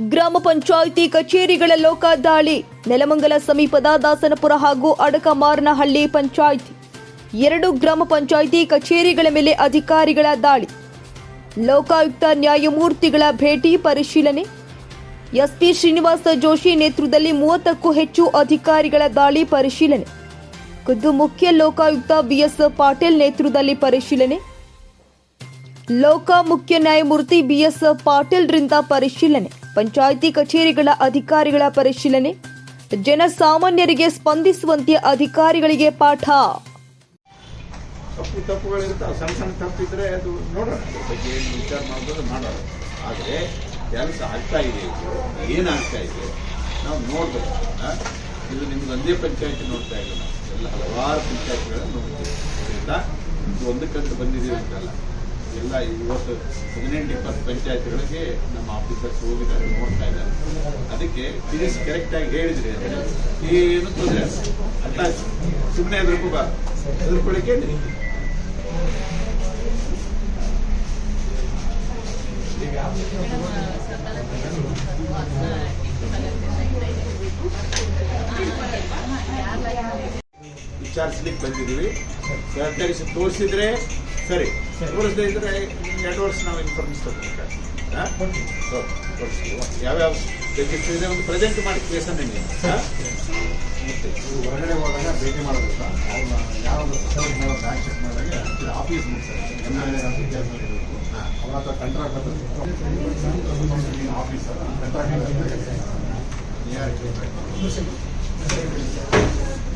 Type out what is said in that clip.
ಗ್ರಾಮ ಪಂಚಾಯಿತಿ ಕಚೇರಿಗಳ ಲೋಕ ದಾಳಿ. ನೆಲಮಂಗಲ ಸಮೀಪದ ದಾಸನಪುರ ಹಾಗೂ ಅಡಕಮಾರನಹಳ್ಳಿ ಪಂಚಾಯಿತಿ. ಎರಡು ಗ್ರಾಮ ಪಂಚಾಯಿತಿ ಕಚೇರಿಗಳ ಮೇಲೆ ಅಧಿಕಾರಿಗಳ ದಾಳಿ. ಲೋಕಾಯುಕ್ತ ನ್ಯಾಯಮೂರ್ತಿಗಳ ಭೇಟಿ ಪರಿಶೀಲನೆ. ಎಸ್ಪಿ ಶ್ರೀನಿವಾಸ ಜೋಶಿ ನೇತೃತ್ವದಲ್ಲಿ ಮೂವತ್ತಕ್ಕೂ ಹೆಚ್ಚು ಅಧಿಕಾರಿಗಳ ದಾಳಿ ಪರಿಶೀಲನೆ. ಖುದ್ದು ಮುಖ್ಯ ಲೋಕಾಯುಕ್ತ ಬಿಎಸ್ ಪಾಟೀಲ್ ನೇತೃತ್ವದಲ್ಲಿ ಪರಿಶೀಲನೆ. ಲೋಕ ಮುಖ್ಯ ನ್ಯಾಯಮೂರ್ತಿ ಬಿಎಸ್ ಪಾಟೀಲ್ರಿಂದ ಪರಿಶೀಲನೆ. ಪಂಚಾಯಿತಿ ಕಚೇರಿಗಳ ಅಧಿಕಾರಿಗಳ ಪರಿಶೀಲನೆ. ಜನಸಾಮಾನ್ಯರಿಗೆ ಸ್ಪಂದಿಸುವಂತೆ ಅಧಿಕಾರಿಗಳಿಗೆ ಪಾಠ. ತಪ್ಪು ತಪ್ಪುಗಳಿರ್ತಾವೆ ಸಣ್ಣ ಸಣ್ಣ ತಪ್ಪಿದ್ರೆ ಅದು ನೋಡೋಣ. ಬಗ್ಗೆ ವಿಚಾರ ಮಾಡೋದು ಮಾಡೋಣ. ಆದರೆ ಕೆಲಸ ಆಗ್ತಾ ಇದೆ ಇದು. ಏನಾಗ್ತಾ ಇದೆ? ನಾವು ನೋಡ್ಬೇಕು. ಇದು ನಿಮ್ಗೆ ಒಂದೇ ಪಂಚಾಯತಿ ನೋಡ್ತಾ ಇಲ್ಲ. ನಾವು ಎಲ್ಲ ಹಲವಾರು ಪಂಚಾಯತ್ಗಳನ್ನು ನೋಡ್ತೀವಿ. ಆಯಿತಾ? ಒಂದು ಒಂದಕ್ಕಂತ ಬಂದಿದ್ದೀವಿ ಅಂತಲ್ಲ. ಇವತ್ತು ಹದಿನೆಂಟು ಇಪ್ಪತ್ತು ಪಂಚಾಯತ್ಗಳಿಗೆ ನಮ್ಮ ಆಫೀಸರ್ಸ್ ಹೋಗಿದ್ದಾರೆ, ನೋಡ್ತಾ ಇದ್ದಾರೆ. ಅದಕ್ಕೆ ಫೀಸ್ ಕರೆಕ್ಟಾಗಿ ಹೇಳಿದ್ರಿ ಏನು ತೊಂದರೆ ಅಲ್ಲ ಸುಮ್ಮನೆ ಅದ್ರ ಬಾ. ಎದುರ್ಕೊಳ್ಳಿಕ್ಕೆ ವಿಚಾರಿಸ್ಲಿಕ್ಕೆ ಬಂದಿದ್ದೀವಿ. ಸಹಕರಿಸಿ ತೋರಿಸಿದ್ರೆ ಸರಿ. ತೋರಿಸದೇ ಇದ್ರೆ ಎರಡು ವರ್ಷ ನಾವು ಇನ್ಫಾರ್ಮೆನ್ಸ್ ತಗೋಬೇಕಾಗ್ತದೆ ಯಾವ್ಯಾವ ಇದೆ ಒಂದು ಪ್ರೆಸೆಂಟ್ ಮಾಡಿ ಕೇಸನ್ನು ನೀವು ಹಾ? ಮತ್ತೆ. ಹೊರಗಡೆ ಹೋದಾಗ ಭೇಟಿ ಮಾಡೋದಿಲ್ಲ ಅವ್ರನ್ನ ಯಾವ ಬ್ಯಾಂಕ್ ಚೆಕ್ ಮಾಡಿದಾಗ ಆಫೀಸ್ ಎಂ ಎಲ್ ಎ ಕೆಲಸ ಇರಬೇಕು. ಅವ್ರ ಹತ್ರ ಕಂಟ್ರಾಕ್ಟ್ ಆಫೀಸರ್ ಕಂಟ್ರಾಕ್ಟ್